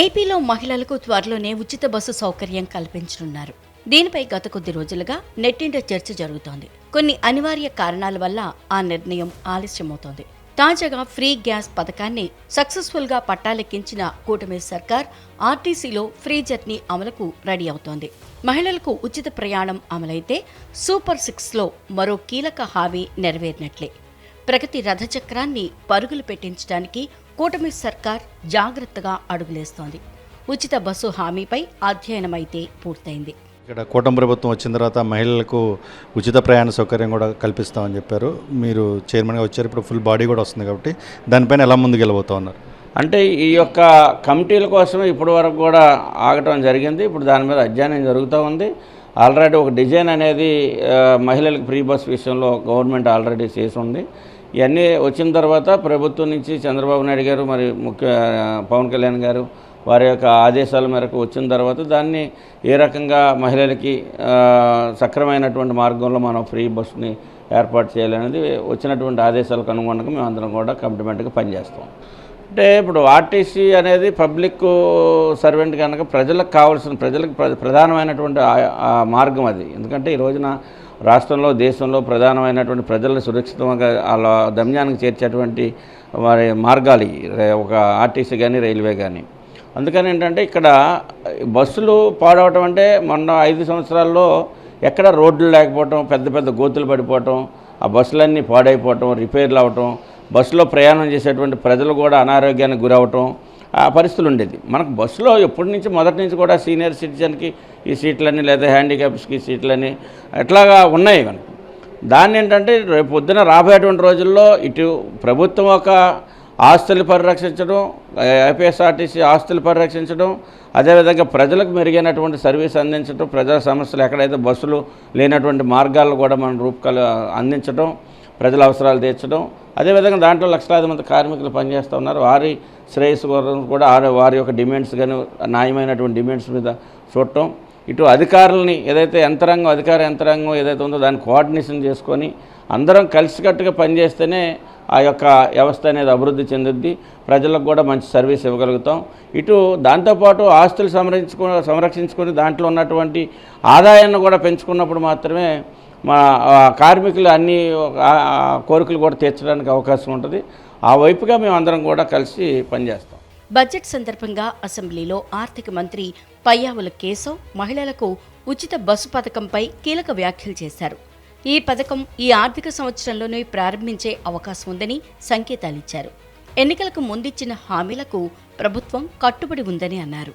ఏపీలో మహిళలకు త్వరలోనే ఉచిత బస్సు సౌకర్యం కల్పించనున్నారు. దీనిపై గత కొద్ది రోజులుగా నెట్టింట చర్చ జరుగుతోంది. కొన్ని అనివార్య కారణాల వల్ల ఆ నిర్ణయం ఆలస్యమవుతోంది. తాజాగా ఫ్రీ గ్యాస్ పథకాన్ని సక్సెస్ఫుల్గా పట్టాలెక్కించిన కూటమి సర్కార్ ఆర్టీసీలో ఫ్రీ జర్నీ అమలుకు రెడీ అవుతోంది. మహిళలకు ఉచిత ప్రయాణం అమలైతే సూపర్ సిక్స్లో మరో కీలక హామీ నెరవేరినట్లే. ప్రగతి రథచక్రాన్ని పరుగులు పెట్టించడానికి కూటమి సర్కార్ జాగ్రత్తగా అడుగులేస్తోంది. ఉచిత బస్సు హామీపై అధ్యయనమైతే పూర్తయింది. ఇక్కడ కూటమి ప్రభుత్వం వచ్చిన తర్వాత మహిళలకు ఉచిత ప్రయాణ సౌకర్యం కూడా కల్పిస్తామని చెప్పారు. మీరు చైర్మన్గా వచ్చారు. ఇప్పుడు ఫుల్ బాడీ కూడా వస్తుంది కాబట్టి దానిపైన ఎలా ముందుకెళ్ళబోతా ఉన్నారు? అంటే ఈ యొక్క కమిటీల కోసమే ఇప్పటి వరకు కూడా ఆగటం జరిగింది. ఇప్పుడు దాని మీద అధ్యయనం జరుగుతూ ఉంది. ఆల్రెడీ ఒక డిజైన్ అనేది మహిళలకు ఫ్రీ బస్ విషయంలో గవర్నమెంట్ ఆల్రెడీ చేసి ఉంది ఇవన్నీ వచ్చిన తర్వాత ప్రభుత్వం నుంచి చంద్రబాబు నాయుడు గారు మరి ముఖ్య పవన్ కళ్యాణ్ గారు వారి యొక్క ఆదేశాల మేరకు వచ్చిన తర్వాత దాన్ని ఏ రకంగా మహిళలకి సక్రమైనటువంటి మార్గంలో మనం ఫ్రీ బస్సుని ఏర్పాటు చేయాలనేది వచ్చినటువంటి ఆదేశాలకు అనుగుణంగా మేము అందరం కూడా కమిట్మెంట్గా పనిచేస్తాం. అంటే ఇప్పుడు ఆర్టీసీ అనేది పబ్లిక్ సర్వెంట్ కనుక ప్రజలకు కావాల్సిన ప్రజలకు ప్ర- ప్రధానమైనటువంటి మార్గం అది. ఎందుకంటే ఈ రోజున రాష్ట్రంలో దేశంలో ప్రధానమైనటువంటి ప్రజలను సురక్షితంగా వాళ్ళ గమ్యానికి చేర్చేటువంటి వారి మార్గాలు ఒక ఆర్టీసీ కానీ రైల్వే కానీ అందుకని ఏంటంటే ఇక్కడ బస్సులు పాడవటం అంటే మొన్న ఐదు సంవత్సరాల్లో ఎక్కడ రోడ్లు లేకపోవటం పెద్ద పెద్ద గోతులు పడిపోవటం ఆ బస్సులన్నీ పాడైపోవటం రిపేర్లు అవ్వటం బస్సులో ప్రయాణం చేసేటువంటి ప్రజలు కూడా అనారోగ్యానికి గురవటం ఆ పరిస్థితులు ఉండేది. మనకు బస్సులో ఎప్పటి నుంచి మొదటి నుంచి కూడా సీనియర్ సిటిజన్కి ఈ సీట్లని లేదా హ్యాండిక్యాప్స్కి సీట్లని ఎట్లాగా ఉన్నాయి కనుక దాన్ని ఏంటంటే రేపు పొద్దున రాబోయేటువంటి రోజుల్లో ఇటు ప్రభుత్వం ఒక ఆస్తులు పరిరక్షించడం ఏపీఎస్ఆర్టీసీ ఆస్తులు పరిరక్షించడం అదేవిధంగా ప్రజలకు మెరుగైనటువంటి సర్వీస్ అందించడం ప్రజా సమస్యలు ఎక్కడైతే బస్సులు లేనటువంటి మార్గాలు కూడా మనం రూపకలు అందించడం ప్రజల అవసరాలు తీర్చడం. అదేవిధంగా దాంట్లో లక్షలాది మంది కార్మికులు పనిచేస్తూ ఉన్నారు. వారి శ్రేయస్సు కోసం కూడా వారి- వారి యొక్క డిమాండ్స్ కానీ న్యాయమైనటువంటి డిమాండ్స్ మీద చూడటం. ఇటు అధికారులని ఏదైతే యంత్రాంగం అధికార యంత్రాంగం ఏదైతే ఉందో దాన్ని కోఆర్డినేషన్ చేసుకొని అందరం కలిసికట్టుగా పనిచేస్తేనే ఆ యొక్క వ్యవస్థ అనేది అభివృద్ధి చెందుద్ది. ప్రజలకు కూడా మంచి సర్వీస్ ఇవ్వగలుగుతాం. ఇటు దాంతోపాటు ఆస్తులు సంరక్షించుకు సంరక్షించుకొని దాంట్లో ఉన్నటువంటి ఆదాయాన్ని కూడా పెంచుకున్నప్పుడు మాత్రమే మా కార్మికులు అన్ని కోరికలు కూడా తీర్చడానికి అవకాశం ఉంటుంది. ఆ వైపుగా మేము అందరం కూడా కలిసి పనిచేస్తాం. బడ్జెట్ సందర్భంగా అసెంబ్లీలో ఆర్థిక మంత్రి పయ్యావుల కేశవ్ మహిళలకు ఉచిత బస్సు పథకంపై కీలక వ్యాఖ్యలు చేశారు. ఈ పథకం ఈ ఆర్థిక సంవత్సరంలోనే ప్రారంభించే అవకాశం ఉందని సంకేతాలిచ్చారు ఎన్నికలకు ముందిచ్చిన హామీలకు ప్రభుత్వం కట్టుబడి ఉందని అన్నారు.